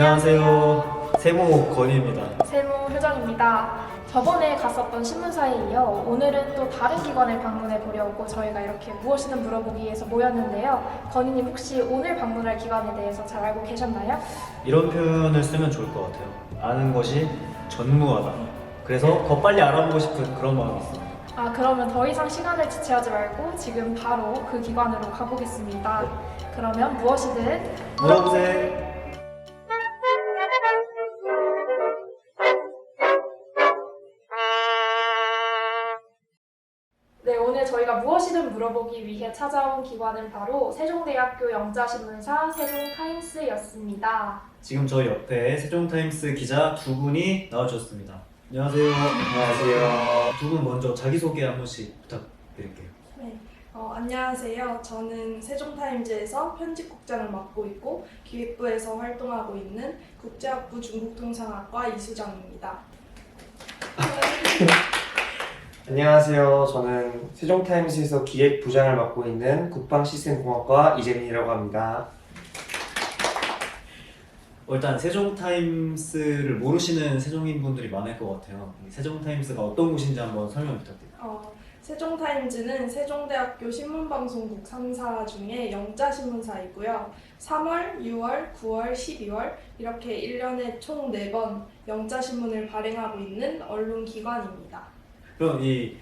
안녕하세요. 세모 건희입니다. 세무 효정입니다. 저번에 갔었던 신문사에 이어 오늘은 또 다른 기관을 방문해 보려고 저희가 이렇게 무엇이든 물어보기 위해서 모였는데요. 건희님 혹시 오늘 방문할 기관에 대해서 잘 알고 계셨나요? 이런 표현을 쓰면 좋을 것 같아요. 아는 것이 전무하다. 그래서 더 빨리 알아보고 싶은 그런 마음이 있습니다. 아 그러면 더 이상 시간을 지체하지 말고 지금 바로 그 기관으로 가보겠습니다. 그러면 무엇이든 물어보세요. 무엇이든 물어보기 위해 찾아온 기관은 바로 세종대학교 영자신문사 세종타임스였습니다. 지금 저 옆에 세종타임스 기자 두 분이 나와주셨습니다. 안녕하세요. 안녕하세요. 두 분 먼저 자기소개 한 번씩 부탁드릴게요. 네, 어, 안녕하세요. 저는 세종타임즈에서 편집국장을 맡고 있고 기획부에서 활동하고 있는 국제학부 중국통상학과 이수정입니다. 안녕하세요. 저는 세종타임스에서 기획부장을 맡고 있는 국방시스템공학과 이재민이라고 합니다. 어, 일단 세종타임스를 모르시는 세종인 분들이 많을 것 같아요. 이 세종타임스가 어떤 곳인지 한번 설명 부탁드립니다. 어, 세종타임즈는 세종대학교 신문방송국 3사 중에 영자신문사이고요. 3월, 6월, 9월, 12월 이렇게 1년에 총 4번 영자신문을 발행하고 있는 언론기관입니다. 그럼 이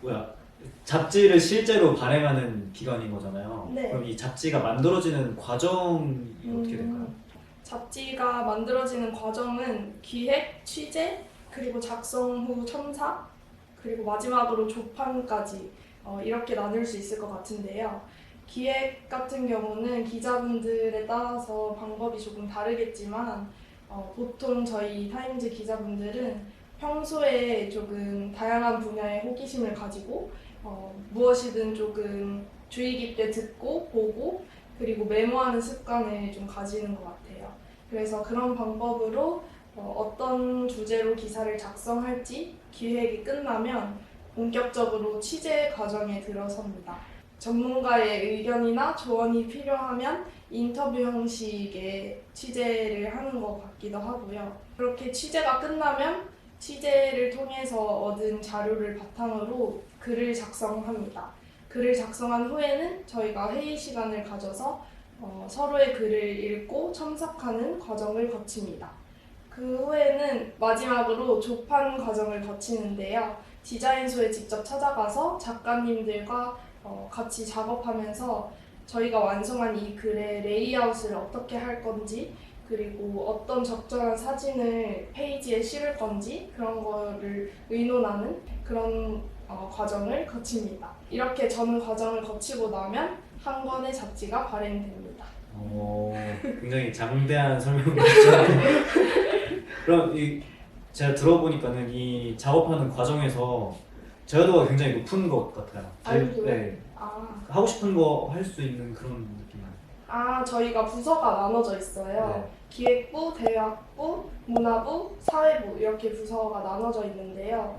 뭐야 잡지를 실제로 발행하는 기관인 거잖아요. 네. 그럼 이 잡지가 만들어지는 과정이 어떻게 될까요? 음, 잡지가 만들어지는 과정은 기획, 취재, 그리고 작성 후 첨사, 그리고 마지막으로 조판까지 어, 이렇게 나눌 수 있을 것 같은데요. 기획 같은 경우는 기자분들에 따라서 방법이 조금 다르겠지만 어, 보통 저희 타임즈 기자분들은 평소에 조금 다양한 분야의 호기심을 가지고 어, 무엇이든 조금 주의 깊게 듣고 보고 그리고 메모하는 습관을 좀 가지는 것 같아요. 그래서 그런 방법으로 어, 떤 주제로 기사를 작성할지 기획이 끝나면 본격적으로 취재 과정에 들어섭니다. 전문가의 의견이나 조언이 필요하면 인터뷰 형식의 취재를 하는 것 같기도 하고요. 그렇게 취재가 끝나면 취재를 통해서 얻은 자료를 바탕으로 글을 작성합니다. 글을 작성한 후에는 저희가 회의 시간을 가져서 어, 서로의 글을 읽고 첨삭하는 과정을 거칩니다. 그 후에는 마지막으로 조판 과정을 거치는데요. 디자인소에 직접 찾아가서 작가님들과 어, 같이 작업하면서 저희가 완성한 이 글의 레이아웃을 어떻게 할 건지 그리고 어떤 적절한 사진을 페이지에 실을 건지 그런 거를 의논하는 그런 어, 과정을 거칩니다. 이렇게 전 과정을 거치고 나면 한 권의 잡지가 발행됩니다. 어, 굉장히 장대한 설명이죠. 그럼 이 제가 들어보니까는 이 작업하는 과정에서 제어도가 굉장히 높은 것 같아요. 아이고요? 네, 아, 하고 싶은 거 할 수 있는 그런 느낌이에요. 아 저희가 부서가 나눠져 있어요. 네. 기획부, 대학부, 문화부, 사회부 이렇게 부서가 나눠져 있는데요.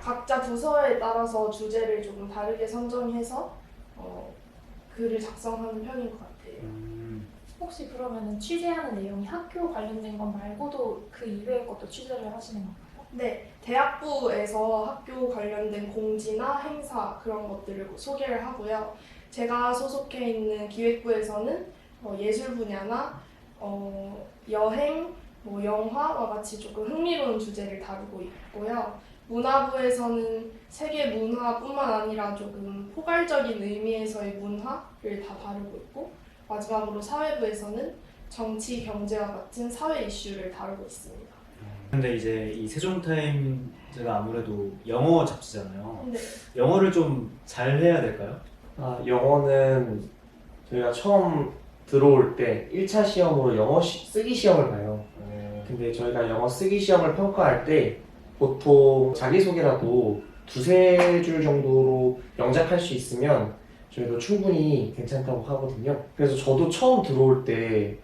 각자 부서에 따라서 주제를 조금 다르게 선정해서 어, 글을 작성하는 편인 것 같아요. 음, 혹시 그러면은 취재하는 내용이 학교 관련된 것 말고도 그 이외의 것도 취재를 하시는 건가요? 네, 대학부에서 학교 관련된 공지나 행사 그런 것들을 소개를 하고요. 제가 소속해 있는 기획부에서는 어, 예술 분야나 어, 여행, 뭐 영화와 같이 조금 흥미로운 주제를 다루고 있고요. 문화부에서는 세계 문화뿐만 아니라 조금 포괄적인 의미에서의 문화를 다 다루고 있고 마지막으로 사회부에서는 정치, 경제와 같은 사회 이슈를 다루고 있습니다. 근데 이제 이 세종타임즈가 아무래도 영어 잡지잖아요. 네. 영어를 좀 잘 해야 될까요? 아, 영어는 저희가 처음 들어올 때 1차 시험으로 영어 시- 쓰기 시험을 봐요. 근데 저희가 영어 쓰기 시험을 평가할 때 보통 자기소개라도 두세 줄 정도로 영작할 수 있으면 저희도 충분히 괜찮다고 하거든요. 그래서 저도 처음 들어올 때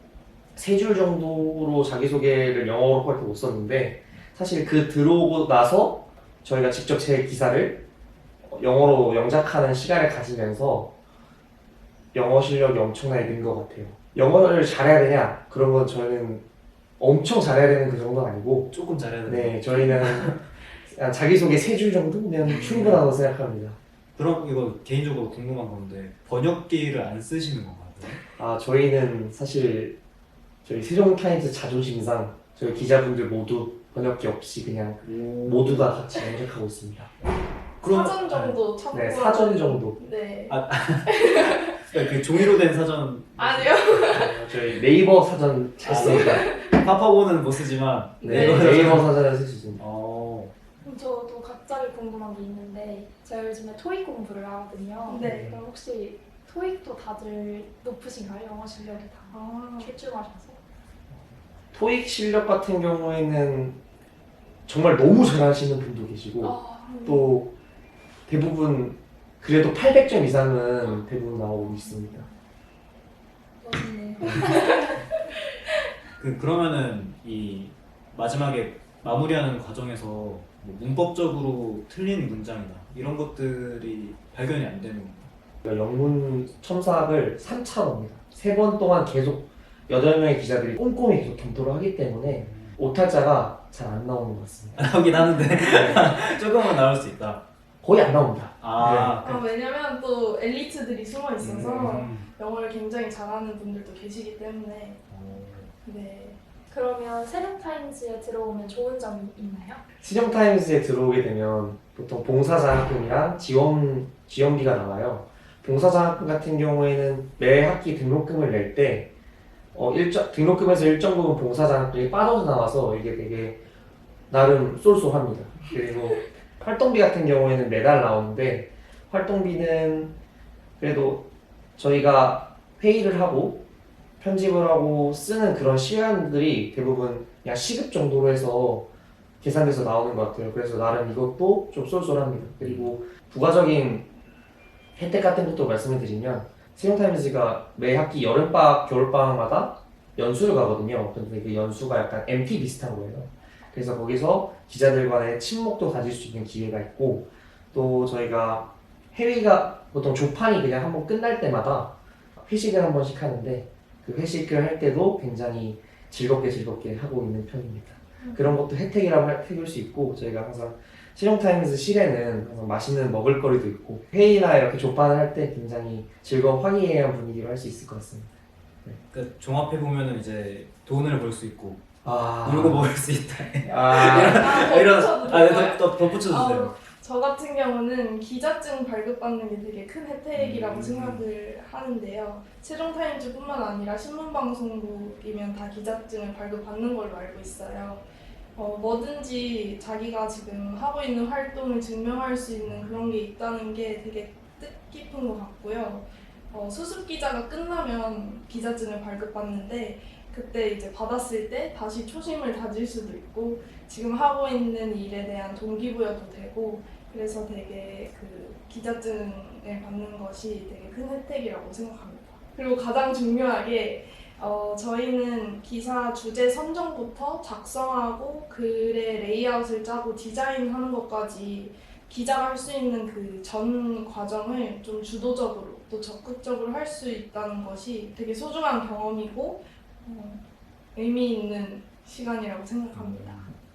세 줄 정도로 자기소개를 영어로밖에 못 썼는데 사실 그 들어오고 나서 저희가 직접 제 기사를 영어로 영작하는 시간을 가지면서 영어 실력이 엄청나게 는 것 같아요. 영어를 잘해야 되냐 그런 건 저는 엄청 잘해야 되는 그 정도는 아니고 조금 잘해야 되는 네 저희는 그냥 자기소개 세 줄 정도면 충분하다고 생각합니다. 그럼 이거 개인적으로 궁금한 건데 번역기를 안 쓰시는 건가요? 아 저희는 사실 저희 세종타임스 자존심상 저희 기자분들 모두 번역기 없이 그냥 모두가 같이 연락하고 있습니다. 그럼- 사전 정도 참고. 네 사전 정도 네. 그 종이로 된 사전 아니요. 어, 저희 네이버 사전 잘 씁니다. 파파고는 못 쓰지만 네, 네. 네이버 사전을 쓸 수 있습니다. 어, 저도 갑자기 궁금한 게 있는데 제가 요즘에 토익 공부를 하거든요. 네. 그럼 혹시 토익도 다들 높으신가요? 영어 실력이 다 아, 출중하셔서? 토익 실력 같은 경우에는 정말 너무 잘하시는 분도 계시고 아, 또 대부분 그래도 800점 이상은 대부분 나오고 있습니다. 그 그러면은 이 마지막에 마무리하는 과정에서 뭐 문법적으로 틀린 문장이나 이런 것들이 발견이 안 되는 건가요? 그러니까 영문 첨삭을 3차로 합니다. 세번 동안 계속 8명의 기자들이 꼼꼼히 계속 검토를 하기 때문에 오탈자가 잘 안 나오는 것 같습니다. 나오긴 하는데 조금은 나올 수 있다. 거의 안 나옵니다. 아, 아, 왜냐면 또 엘리트들이 숨어 있어서 음. 영어를 굉장히 잘하는 분들도 계시기 때문에 어, 네. 그러면 세종타임즈에 들어오면 좋은 점이 있나요? 시정타임스에 들어오게 되면 보통 봉사장학금이랑 지원, 지원비가 나와요. 봉사장학금 같은 경우에는 매 학기 등록금을 낼 때, 어, 일정, 등록금에서 일정 부분 봉사장학금이 빠져서 나와서 이게 되게 나름 쏠쏠합니다. 그리고 활동비 같은 경우에는 매달 나오는데, 활동비는 그래도 저희가 회의를 하고 편집을 하고 쓰는 그런 시간들이 대부분 그냥 시급 정도로 해서 계산돼서 나오는 것 같아요. 그래서 나름 이것도 좀 쏠쏠합니다. 그리고 부가적인 혜택 같은 것도 말씀을 드리면 세종타임즈가 매 학기 여름방학, 겨울방학마다 연수를 가거든요. 근데 그 연수가 약간 MT 비슷한 거예요. 그래서 거기서 기자들 간의 친목도 가질 수 있는 기회가 있고 또 저희가 해외가 보통 조판이 그냥 한번 끝날 때마다 회식을 한 번씩 하는데 그 회식을 할 때도 굉장히 즐겁게 즐겁게 하고 있는 편입니다. 그런 것도 혜택이라고 할- 해볼 수 있고 저희가 항상 실용타임즈 실에는 항상 맛있는 먹을거리도 있고 회의나 이렇게 조판을 할 때 굉장히 즐거운 화기애애한 분위기로 할 수 있을 것 같습니다. 그 종합해 보면은 이제 돈을 벌 수 있고 아, 물고 먹을 수 있다. 아, 아, 이런 덧붙여도 아, 네, 될까요? 더, 더, 덧붙여 주세요. 아, 저 같은 경우는 기자증 발급받는 게 되게 큰 혜택이라고 음. 생각을 하는데요. 세종타임즈뿐만 아니라 신문방송국이면 다 기자증을 발급받는 걸로 알고 있어요. 어, 뭐든지 자기가 지금 하고 있는 활동을 증명할 수 있는 그런 게 있다는 게 되게 뜻깊은 것 같고요. 어, 수습 기자가 끝나면 기자증을 발급받는데 그때 이제 받았을 때 다시 초심을 다질 수도 있고 지금 하고 있는 일에 대한 동기부여도 되고 그래서 되게 그 기자증을 받는 것이 되게 큰 혜택이라고 생각합니다. 그리고 가장 중요하게 어, 저희는 기사 주제 선정부터 작성하고 글의 레이아웃을 짜고 디자인하는 것까지 기자가 할 수 있는 그 전 과정을 좀 주도적으로 또 적극적으로 할 수 있다는 것이 되게 소중한 경험이고 어, 의미 있는 시간이라고 생각합니다.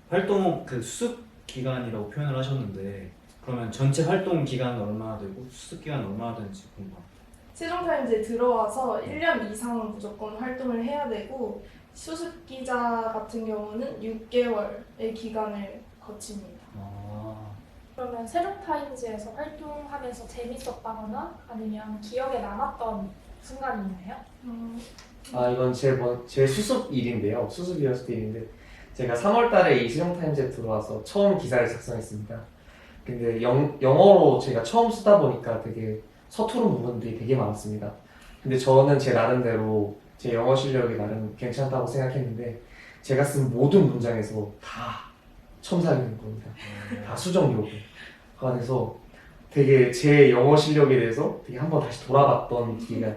활동 그 수습 기간이라고 표현을 하셨는데 그러면 전체 활동 기간은 얼마나 되고 수습 기간은 얼마나 되는지 궁금합니다. 세종타임즈에 들어와서 1년 이상 무조건 활동을 해야 되고 수습 기자 같은 경우는 6개월의 기간을 거칩니다. 아, 그러면 세종타임즈에서 활동하면서 재밌었다거나 아니면 기억에 남았던 순간이 있나요? 음, 아 이건 제, 번- 제 수습 일인데요. 수습이었을 때 일인데 제가 3월달에 이 실용타임즈에 들어와서 처음 기사를 작성했습니다. 근데 영, 영어로 제가 처음 쓰다 보니까 되게 서투른 부분들이 되게 많았습니다. 근데 저는 제 나름대로 제 영어 실력이 나름 괜찮다고 생각했는데 제가 쓴 모든 문장에서 다 첨삭이 된 겁니다. 다 수정 요구가 돼서 되게 제 영어 실력에 대해서 되게 한번 다시 돌아봤던 기회가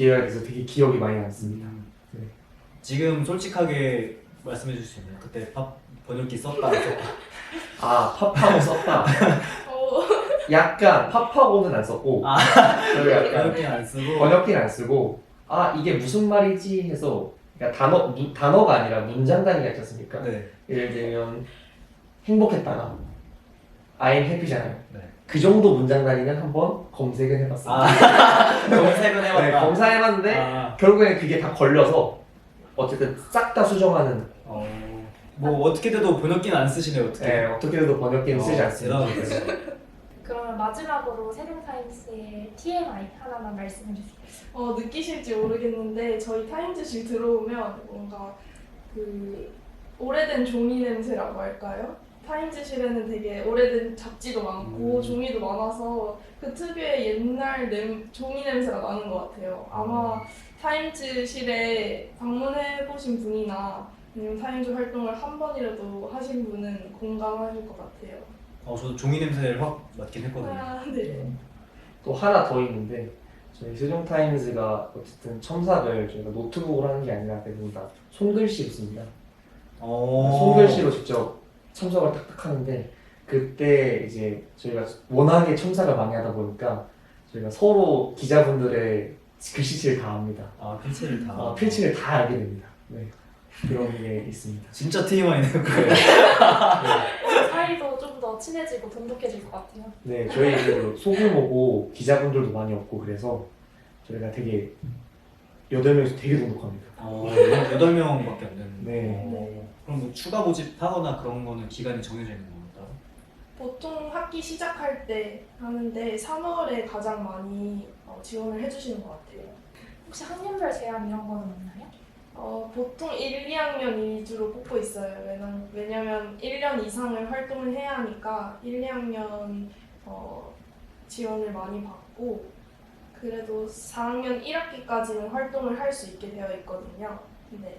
기회가 돼서 되게 기억이 많이 남습니다. 네. 지금 솔직하게 말씀해 주실 수 있나요? 그때 팝 번역기 썼다 안 썼다. 아 팝하고 썼다. 어, 약간 팝하고는 안 썼고 아. 저희 약간 번역기 안 쓰고 번역기는 안 쓰고 아 이게 무슨 말이지 해서 그러니까 단어 무- 단어가 아니라 문장 단위가 있지 않습니까? 네. 예를 들면 행복했다가 I'm happy잖아요. 네. 그 정도 문장 단위는 한번 검색을 해봤어요. 아 해봤다. 검사해봤는데 아, 결국엔 그게 다 걸려서 어쨌든 싹 다 수정하는 어, 뭐 어떻게 돼도 번역기는 안 쓰시네요 어떻게? 네, 어떻게 해도 번역기는 쓰지 어, 않습니다. 대단하다. 그러면 마지막으로 세종타임스의 TMI 하나만 말씀해 주세요. 어, 느끼실지 모르겠는데 저희 타임즈실 들어오면 뭔가 그 오래된 종이 냄새라고 할까요? 타임즈실에는 되게 오래된 잡지도 많고 음. 종이도 많아서 그 특유의 옛날 냄, 종이 냄새가 나는 것 같아요. 아마 타임즈실에 방문해 보신 분이나 아니면 타임즈 활동을 한 번이라도 하신 분은 공감하실 것 같아요. 어 저도 종이 냄새를 확 맡긴 했거든요. 아, 네. 또 하나 더 있는데 저희 세종타임즈가 어쨌든 첨삭을 저희가 노트북으로 하는 게 아니라 대부분 다 손글씨로 씁니다. 어. 손글씨로 직접 첨삭을 탁탁 하는데 그때 이제 저희가 워낙에 첨삭을 많이 하다 보니까 저희가 서로 기자분들의 글씨체를 다 압니다. 아 필체를 다. 아, 필칭을 다 알게 됩니다. 네. 그런 게 있습니다. 진짜 TMI네요. 사이도 좀 더 친해지고 돈독해질 것 같아요. 네, 저희 그 소규모고 기자분들도 많이 없고 그래서 저희가 되게 여덟 명이서 되게 돈독합니다. 어, 여덟 명밖에 안 되는. 네. 어, 그럼 뭐 추가 모집하거나 그런 거는 기간이 정해져 있는 겁니다. 보통 학기 시작할 때 하는데 3월에 가장 많이 어, 지원을 해주시는 것 같아요. 혹시 학년별 제한 이런 거는 없나요? 어, 보통 1, 2학년 위주로 뽑고 있어요. 왜냐, 왜냐면 1년 이상을 활동을 해야 하니까 1, 2학년 어, 지원을 많이 받고 그래도 4학년 1학기까지는 활동을 할 수 있게 되어 있거든요. 네.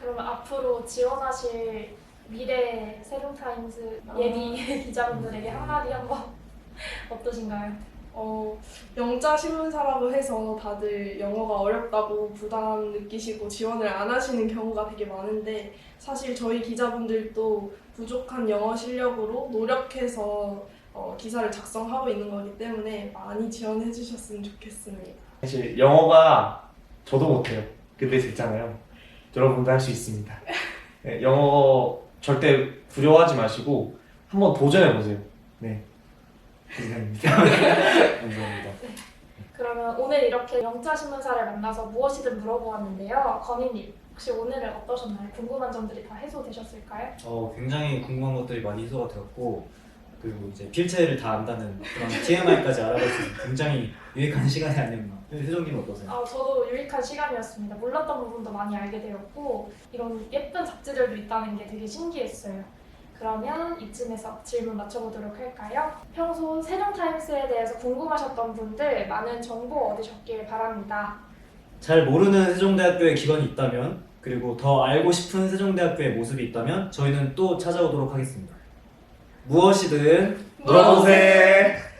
그러면 앞으로 지원하실 미래 세종타임즈 예비 기자분들에게 한마디 한번 어떠신가요? 어, 영자 신문사라고 해서 다들 영어가 어렵다고 부담 느끼시고 지원을 안 하시는 경우가 되게 많은데 사실 저희 기자분들도 부족한 영어 실력으로 노력해서 어, 기사를 작성하고 있는 거기 때문에 많이 지원해 주셨으면 좋겠습니다. 사실 영어가 저도 못해요. 근데 됐잖아요. 여러분도 할 수 있습니다. 네, 영어 절대 두려워하지 마시고 한번 도전해 보세요. 네. 감사합니다. 감사합니다. 그러면 오늘 이렇게 영자 신문사를 만나서 무엇이든 물어보았는데요. 건희님 혹시 오늘은 어떠셨나요? 궁금한 점들이 다 해소되셨을까요? 어, 굉장히 궁금한 것들이 많이 해소가 되었고 그리고 이제 필체를 다 안다는 그런 TMI까지 알아볼 수 있는 굉장히 유익한 시간이 아니었나. 회장님 어떠세요? 아, 저도 유익한 시간이었습니다. 몰랐던 부분도 많이 알게 되었고 이런 예쁜 잡지들도 있다는 게 되게 신기했어요. 그러면 이쯤에서 질문 맞춰보도록 할까요? 평소 세종타임스에 대해서 궁금하셨던 분들 많은 정보 얻으셨길 바랍니다. 잘 모르는 세종대학교의 기관이 있다면 그리고 더 알고 싶은 세종대학교의 모습이 있다면 저희는 또 찾아오도록 하겠습니다. 무엇이든 물어보세요.